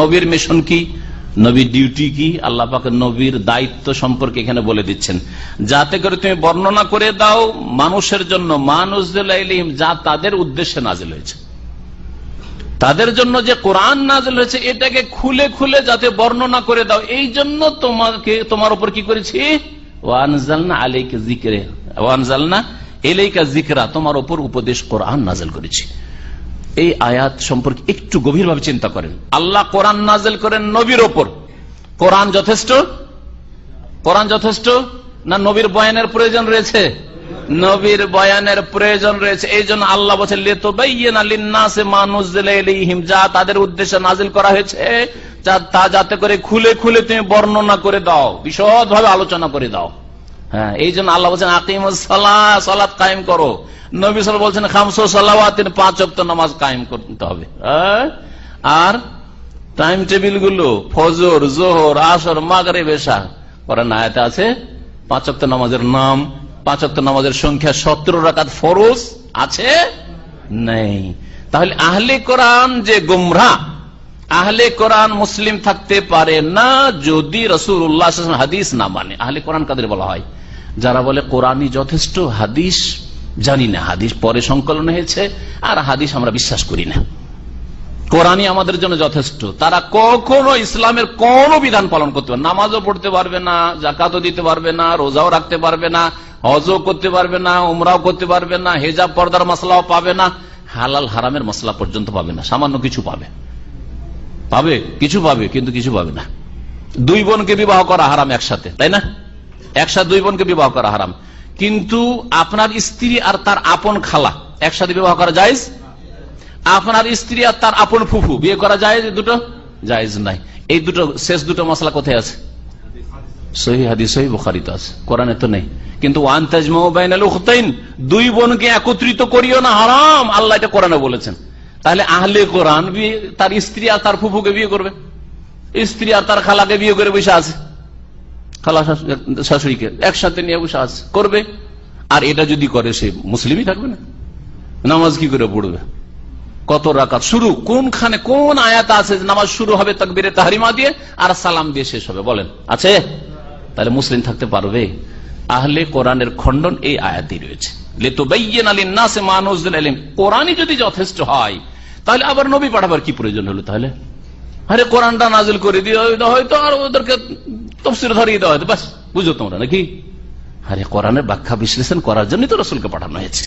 নবীর মিশন কি? নবীর ডিউটি কি? আল্লাহ পাকের নবীর দায়িত্ব সম্পর্কে এখানে বলে দিচ্ছেন। যাতে করে তুমি বর্ণনা করে দাও মানুষের জন্য ইলহিম যা তাদের উদ্দেশ্যে নাজিল হয়েছে। তাদের জন্য যে কোরআন নাজিল হয়েছে, এটাকে খুলে খুলে যাতে বর্ণনা করে দাও। এই জন্য তোমাকে, তোমার উপর কি করেছি? ওয়ানজালনা আলাইকে জিকরে ওয়ানজালনা এলাইকা জিকরা তোমার উপর উপদেশ কোরআন নাজিল করেছি। এই আয়াত সম্পর্কে একটু গভীরভাবে চিন্তা করেন। আল্লাহ কোরআন নাজেল করেন নবীর ওপর। কোরআন যথেষ্ট? কোরআন যথেষ্ট? না নবীর বয়ানের প্রয়োজন রয়েছে? নবীর বয়ানের প্রয়োজন রয়েছে। এই জন্য আল্লাহ বলছে যা তাদের উদ্দেশ্যে নাজিল করা হয়েছে তা যাতে করে খুলে খুলে তুমি বর্ণনা করে দাও বিশদ আলোচনা করে দাও। হ্যাঁ এই জন্য আল্লাহ বলছেন আকিম সালাত কায়েম করো। নবী সাল বলছেন, খামসো সালাওয়াতিন, পাঁচ অক্ত নামাজ কায়েম করতে হবে। হ্যাঁ? আর টাইম টেবিলগুলো, ফজর, জোহর, আসর মাগরে বেশা করেন আয়াতে আছে, পাঁচ অক্ত নামাজের নাম, পাঁচ অক্ত নামাজের সংখ্যা সতেরো রাকাত ফরজ আছে? নেই। তাহলে আহলে কোরআন যে গুমরা, আহলে কোরআন মুসলিম থাকতে পারে না যদি রসুল উল্লাহ হাদিস না মানে। আহলে কোরআন কাদের বলা হয়? যারা বলে কোরআনই যথেষ্ট, হাদিস জানি না। হাদিস পরে সংকলন হয়েছে, আর হাদিস আমরা বিশ্বাস করি না। কোরআনই আমাদের জন্য যথেষ্ট। তারা কখনো ইসলামের কোন বিধান পালন করতে পারবে। নামাজও পড়তে পারবে না, জাকাতও দিতে পারবে না, রোজাও রাখতে পারবে না, হজও করতে পারবে না, উমরাও করতে পারবে না, হেজাব পর্দার মশলাও পাবে না। হালাল, হারামের মশলা পর্যন্ত পাবে না। সামান্য কিছু পাবে। পাবে, কিছু পাবে, কিন্তু কিছু পাবে না। দুই বোনকে বিবাহ করা হারাম একসাথে, তাই না? একসাথে দুই বোনকে বিবাহ করা হারাম। কিন্তু আপনার স্ত্রী আর তার আপন খালা একসাথে বিবাহ করা যায় আপনার স্ত্রী আর তার আপন ফুফু বিয়ে করা যায় দুটো জায়েজ নাই। এই দুটো, শেষ দুটো মশলা কোথায় আছে? দুই বোনকে একত্রিত করিও না হারাম। আল্লাহ বলেছেন। তাহলে আহলে তার স্ত্রী আর তার ফুফুকে বিয়ে করবে। স্ত্রী আর তার খালাকে বিয়ে করে বসে আছে। শাশুড়িকে একসাথে নিয়ে বসে আছে করবে, আর এটা যদি করে সে মুসলিমই থাকবে না। নামাজ কি করে পড়বে? কত রাকাত শুরু, কোনখানে কোন আয়াত আছে নামাজ শুরু হবে তকবিরে তাহারিমা দিয়ে, আর সালাম দিয়ে শেষ হবে? বলেন, আছে? তাহলে মুসলিম থাকতে পারবে। আহলে কোরআনের খণ্ডন এই আয়াতই রয়েছে। কোরআনই যদি যথেষ্ট হয়, তাহলে আবার নবী পাঠাবার কি প্রয়োজন হলো তাহলে? আরে কোরআনটা নাজিল করে দিয়ে হয়তো আর ওদেরকে তফসির ধরিয়ে দেওয়া হয়তো বাস, বুঝো তোমরা নাকি? আরে কোরআনের ব্যাখ্যা বিশ্লেষণ করার জন্যই তো রসুলকে পাঠানো হয়েছে।